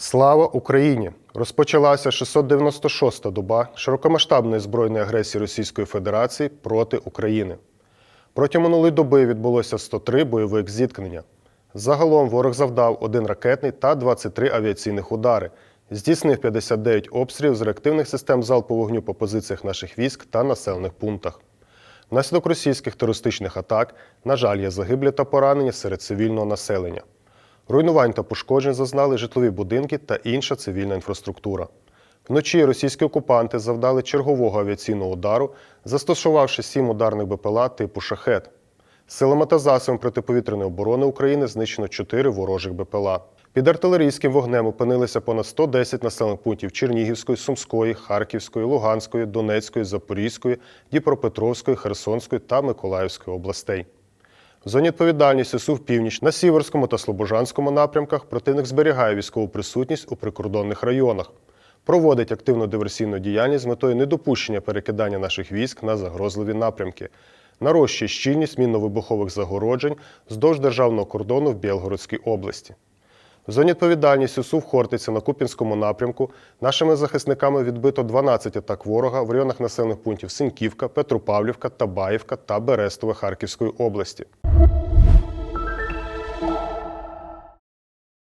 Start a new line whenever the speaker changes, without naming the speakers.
Слава Україні! Розпочалася 696-та доба широкомасштабної збройної агресії Російської Федерації проти України. Протягом минулої доби відбулося 103 бойових зіткнення. Загалом ворог завдав один ракетний та 23 авіаційних удари, здійснив 59 обстрілів з реактивних систем залпового вогню по позиціях наших військ та населених пунктах. Внаслідок російських терористичних атак, на жаль, є загиблі та поранені серед цивільного населення. Руйнувань та пошкоджень зазнали житлові будинки та інша цивільна інфраструктура. Вночі російські окупанти завдали чергового авіаційного удару, застосувавши сім ударних БПЛА типу шахет. Силами та засобами протиповітряної оборони України знищено 4 ворожих БПЛА. Під артилерійським вогнем опинилися понад 110 населених пунктів Чернігівської, Сумської, Харківської, Луганської, Донецької, Запорізької, Дніпропетровської, Херсонської та Миколаївської областей. В зоні відповідальності СУВ Північ на Сіверському та Слобожанському напрямках противник зберігає військову присутність у прикордонних районах, проводить активну диверсійну діяльність з метою недопущення перекидання наших військ на загрозливі напрямки, нарощує щільність мінно-вибухових загороджень вздовж державного кордону в Білгородській області. В зоні відповідальності СУВ Хортиця на Купінському напрямку нашими захисниками відбито 12 атак ворога в районах населених пунктів Синьківка, Петропавлівка, Табаївка та Берестове Харківської області.